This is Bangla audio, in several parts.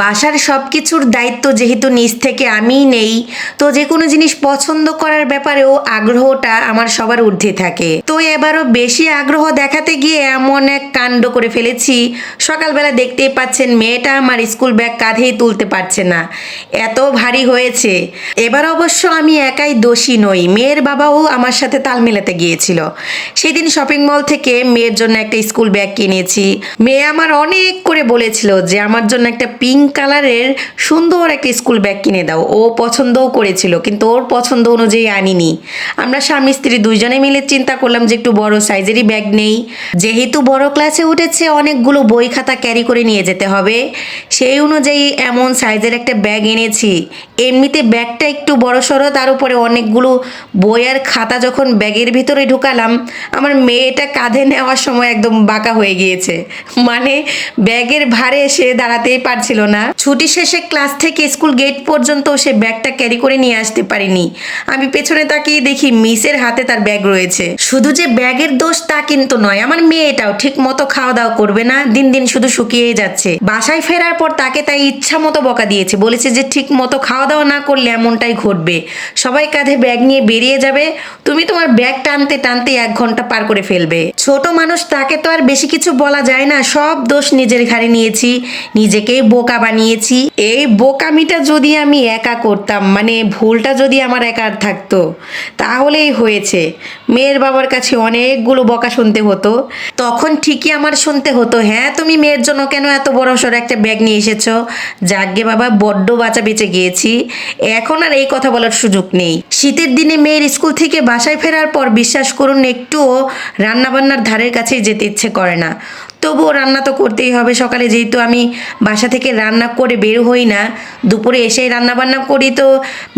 বাসার সব কিছুর দায়িত্ব যেহেতু নিজ থেকে আমিই নেই, তো যে কোনো জিনিস পছন্দ করার ব্যাপারেও আগ্রহটা আমার সবার ঊর্ধ্বে থাকে। তো এবারও বেশি আগ্রহ দেখাতে গিয়ে এমন এক কাণ্ড করে ফেলেছি, সকালবেলা দেখতেই পাচ্ছেন মেয়েটা আমার স্কুল ব্যাগ কাঁধেই তুলতে পারছে না। এত ভারী হয়েছে। এবার অবশ্য আমি একাই দোষী নই, মেয়ের বাবাও আমার সাথে তাল মেলাতে গিয়েছিল। সেদিন শপিং মল থেকে মেয়ের জন্য একটা স্কুল ব্যাগ কিনেছি। মেয়ে আমার অনেক করে বলেছিল যে আমার জন্য একটা পিঙ্ক কালারের সুন্দর একটা স্কুল ব্যাগ কিনে দাও। ও পছন্দও করেছিল, কিন্তু ওর পছন্দ অনুযায়ী আনিনি। আমরা স্বামী, স্ত্রী দুইজনে মিলে চিন্তা করলাম যে একটু বড় সাইজেরই ব্যাগ নেই। যেহেতু বড় ক্লাসে উঠেছে, অনেকগুলো বই খাতা ক্যারি করে নিয়ে যেতে হবে। সেই অনুযায়ী এমন সাইজের একটা ব্যাগ এনেছি। এমনিতে ব্যাগটা একটু বড় সড়ো, তার উপরে অনেকগুলো বই আর খাতা যখন ব্যাগের ভিতরে ঢুকালাম, আমার মেয়েটা কাঁধে নেওয়ার সময় একদম বাঁকা হয়ে গিয়েছে। মানে ব্যাগের ভারে সে দাঁড়াতেই পারছিল না। ছুটি শেষে ক্লাস থেকে স্কুল গেট পর্যন্ত সে ব্যাগটা ক্যারি করে নিয়ে আসতে পারিনি। আমি পেছনে তাকিয়ে দেখি মিসের হাতে তার ব্যাগ রয়েছে। শুধু যে ব্যাগের দোষ তা কিন্তু নয়, আমার মেয়েটাও ঠিক মতো খাওয়া দাওয়া করবে না, দিন দিন শুধু শুকিয়েই যাচ্ছে। বাসায় ফেরার পর তাকে তাই ইচ্ছা মতো বকা দিয়েছে, বলেছে যে ঠিক মতো খাওয়া দাওয়া না করলে এমনটাই ঘটবে। সবাই কাঁধে ব্যাগ নিয়ে বেরিয়ে যাবে, তুমি তোমার ব্যাগ টানতে টানতে এক ঘণ্টা পার করে ফেলবে। ছোট মানুষ তাকে তো আর বেশি কিছু বলা যায় না, সব দোষ নিজের ঘাড়ে নিয়েছি, নিজেকেই বোকা বানিয়েছি। এই বোকামিটা যদি আমি একা করতাম মানে ভুলটা যদি আমার একার থাকতো, তাহলেই হয়েছে। মেয়ের বাবার কাছে অনেকগুলো বকা শুনতে হতো। তখন ঠিকই আমার শুনতে হতো হ্যাঁ তুমি মেয়ের জন্য কেন এত বড় সড়ো একটা ব্যাগ নিয়ে এসেছ? যাগ্গে বাবা, বড্ড বাঁচা বেঁচে গিয়েছি। এখন আর এই কথা বলার সুযোগ নেই। শীতের দিনে মেয়ের স্কুল থেকে বাসায় ফেরার পর বিশ্বাস করুন, একটুও রান্নাবান্নার ধারের কাছেই যেতে ইচ্ছে করে না। তবুও রান্না তো করতেই হবে। সকালে যেহেতু আমি বাসা থেকে রান্না করে বের হই না, দুপুরে এসে রান্না বান্না করি তো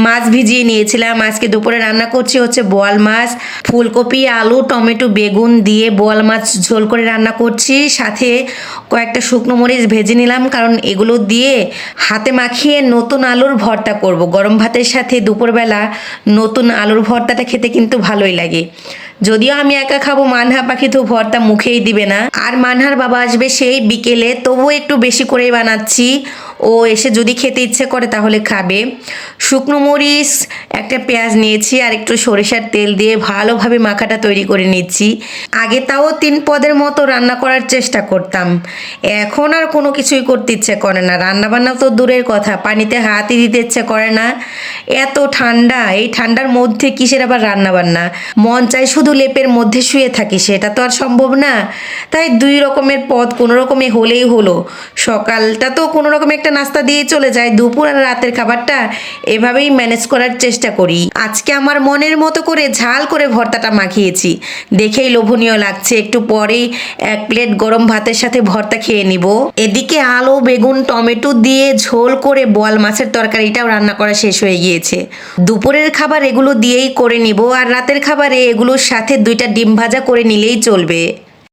মাছ ভিজিয়ে নিয়েছিলাম। আজকে দুপুরে রান্না করছি হচ্ছে বোয়াল মাছ, ফুলকপি, আলু, টমেটো, বেগুন দিয়ে বোয়াল মাছ ঝোল করে রান্না করছি। সাথে কয়েকটা শুকনো মরিচ ভেজে নিলাম, কারণ এগুলো দিয়ে হাতে মাখিয়ে নতুন আলুর ভর্তা করব। গরম ভাতের সাথে দুপুরবেলা নতুন আলুর ভর্তাটা খেতে কিন্তু ভালোই লাগে। যদিও আমি একা খাব, মানহা পাখি তো ভর্তা মুখেই দিবে না। আর মানহার বাবা আসবে সেই বিকেলে, তবুও একটু বেশি করেই বানাচ্ছি। ও এসে যদি খেতে ইচ্ছে করে তাহলে খাবে। শুকনো মরিচ, একটা পেঁয়াজ নিয়েছি আর একটু সরিষার তেল দিয়ে ভালোভাবে মাখাটা তৈরি করে নিচ্ছি। আগে তাও তিন পদের মতো রান্না করার চেষ্টা করতাম। এখন আর কোনো কিছুই করতে ইচ্ছে করে না। রান্না বান্না তো দূরের কথা, পানিতে হাতই দিতে ইচ্ছে করে না। এত ঠান্ডা, এই ঠান্ডার মধ্যে কিসের আবার রান্না বান্না মন চাই শুধু লেপের মধ্যে শুয়ে থাকি, সেটা তো আর সম্ভব না। তাই দুই রকমের পদ কোনো রকমে হলেই হলো। সকালটা তো কোনো রকমে একটা নাস্তা দিয়ে চলে যায় দুপুর আর রাতের খাবারটা। এভাবেই ম্যানেজ করার চেষ্টা করি। আজকে আমার মনের মতো করে ঝাল করে ভর্তাটা মাখিয়েছি। দেখেই লোভনীয় লাগছে। একটু পরেই এক প্লেট গরম ভাতের সাথে ভর্তা খেয়ে নিব। এদিকে আলু, বেগুন, টমেটো দিয়ে ঝোল করে বল মাছের তরকারিটাও রান্না করা শেষ হয়ে গিয়েছে। দুপুরের খাবার এগুলো দিয়েই করে নিব। আর রাতের খাবারে এগুলোর সাথে দুইটা ডিম ভাজা করে নিলেই চলবে।